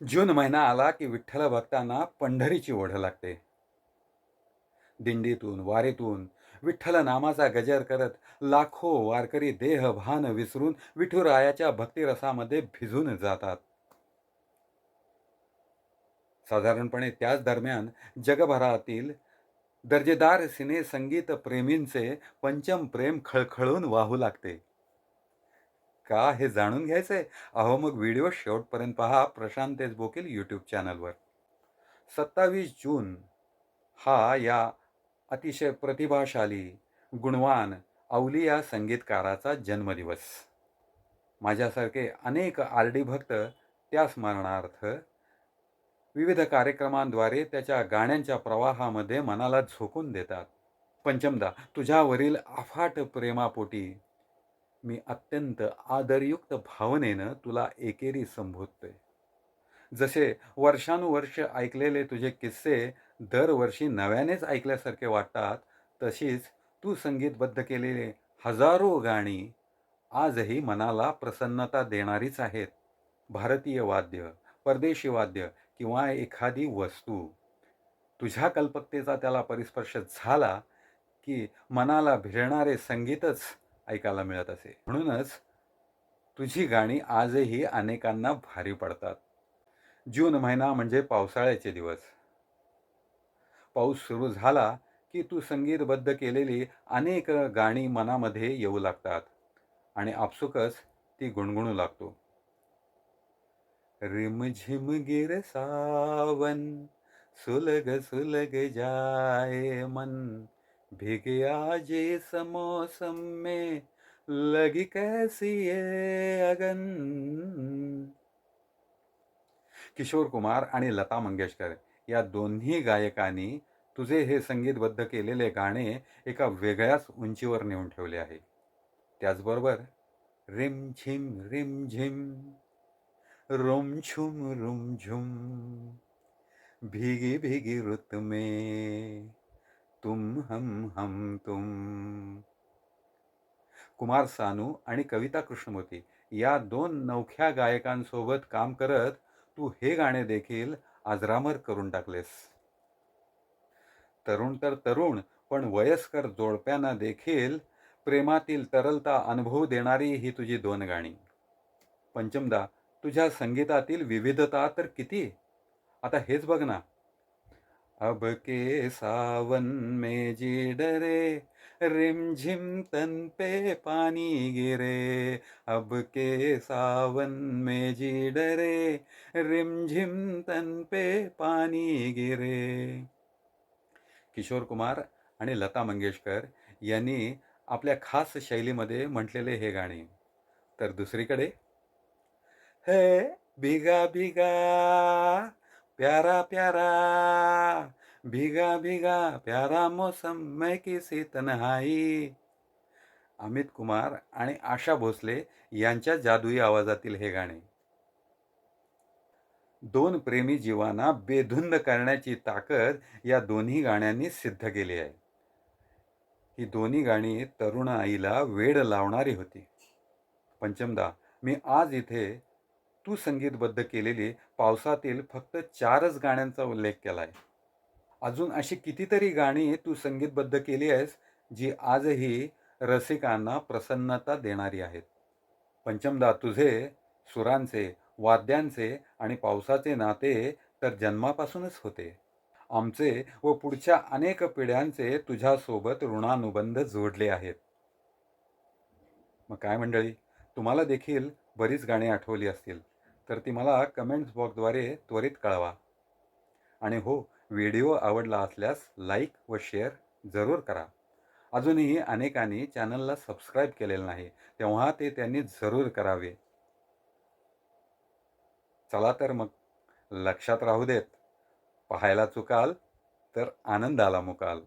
जून महिना आला की विठ्ठल भक्तांना पंढरीची ओढ लागते. दिंडीतून वारीतून विठ्ठल नामाचा गजर करत लाखो वारकरी देह भान विसरून विठुरायाच्या भक्तिरसामध्ये भिजून जातात. साधारणपणे त्याच दरम्यान जगभरातील दर्जेदार सिने संगीत प्रेमींचे पंचम प्रेम खळखळून वाहू लागते. का हे जाणून घ्यायचं आहे अहो मग व्हिडिओ शेवटपर्यंत पहा प्रशांत देशबोकील यूट्यूब चॅनलवर. सत्तावीस जून हा या अतिशय प्रतिभाशाली गुणवान अवलिया संगीतकाराचा जन्मदिवस. माझ्यासारखे अनेक आरडी भक्त त्या स्मरणार्थ विविध कार्यक्रमांद्वारे त्याच्या गाण्यांच्या प्रवाहामध्ये मनाला झोकून देतात. पंचमदा तुझ्यावरील अफाट प्रेमापोटी मी अत्यंत आदरयुक्त भावनेनं तुला एकेरी संबोधतोय. जसे वर्षानुवर्ष ऐकलेले तुझे किस्से दरवर्षी नव्यानेच ऐकल्यासारखे वाटतात तशीच तू संगीतबद्ध केलेले हजारो गाणी आजही मनाला प्रसन्नता देणारीच आहेत. भारतीय वाद्य परदेशी वाद्य किंवा एखादी वस्तू. तुझ्या कल्पकतेचा त्याला परिस्पर्श झाला की मनाला भिरणारे संगीतच ऐकायला मिळत असे. म्हणूनच तुझी गाणी आजही अनेकांना भारी पडतात. जून महिना म्हणजे पावसाळ्याचे दिवस. पाऊस सुरू झाला की तू संगीतबद्ध केलेली अनेक गाणी मनामध्ये येऊ लागतात आणि आपसुकच ती गुणगुणू लागतो. रिमझिम गिर सावन सुलग सुलग जाय मन. भीग आज इस मौसम में लगी कैसी ये अगन? किशोर कुमार आणि लता मंगेशकर या दोन्ही गायकांनी तुझे हे संगीतबद्ध केलेले गाणे एका वेगळ्याच उंचीवर नेऊन ठेवले आहे. त्याचबरोबर रिम झिम रिम झिम रुम झुम रुम झुम भिगी भिगी रुत में तुम हम हम तुम. कुमार सानू आणि कविता कृष्णमूर्ती या दोन नवख्या गायकांसोबत काम करत तू हे गाणे देखील आजरामर करून टाकलेस. तरुण तर तरुण पण वयस्कर जोडप्यांना देखील प्रेमातील तरलता अनुभव देणारी ही तुझी दोन गाणी. पंचमदा तुझ्या संगीतातील विविधता तर किती? आता हेच बघ ना. अब के सावन में जी डरे रिमझिम तन पे पानी गिरे। अब के सावन में जी डरे रिमझिम तन पे पानी गिरे। किशोर कुमार आणि लता मंगेशकर यांनी आपल्या खास शैलीमध्ये म्हटलेले हे गाणे. तर दुसरीकडे हे भिगा भिगा प्यारा प्यारा भिगा भिगा प्यारा मौसम मैं किसी तन्हाई। अमित कुमार आणि आशा भोसले यांच्या जादुई आवाजातील हे गाणे. दोन प्रेमी जीवांना बेधुंद करण्याची ताकद या दोन्ही गाण्यांनी सिद्ध केली आहे. ही दोन्ही गाणी तरुण आईला वेड लावणारी होती. पंचमदा मी आज इथे तू संगीतबद्ध केलेली पावसातील फक्त चारच गाण्यांचा उल्लेख केला आहे अजून अशी कितीतरी गाणी तू संगीतबद्ध केली आहेस जी आजही रसिकांना प्रसन्नता देणारी आहेत. पंचमदा तुझे सुरांचे वाद्यांचे आणि पावसाचे नाते तर जन्मापासूनच होते. आमचे व पुढच्या अनेक पिढ्यांचे तुझ्यासोबत ऋणानुबंध जोडले आहेत. मग काय मंडळी तुम्हाला देखील बरीच गाणी आठवली असतील. तर ती मला कमेंट्स बॉक्सद्वारे त्वरित कळवा. आणि हो व्हिडिओ आवडला असल्यास लाईक व शेअर जरूर करा. अजूनही अनेकांनी चॅनलला सबस्क्राईब केलेलं नाही तेव्हा ते त्यांनी जरूर करावे. चला तर मग लक्षात राहू देत. पाहायला चुकाल तर आनंदाला मुकाल.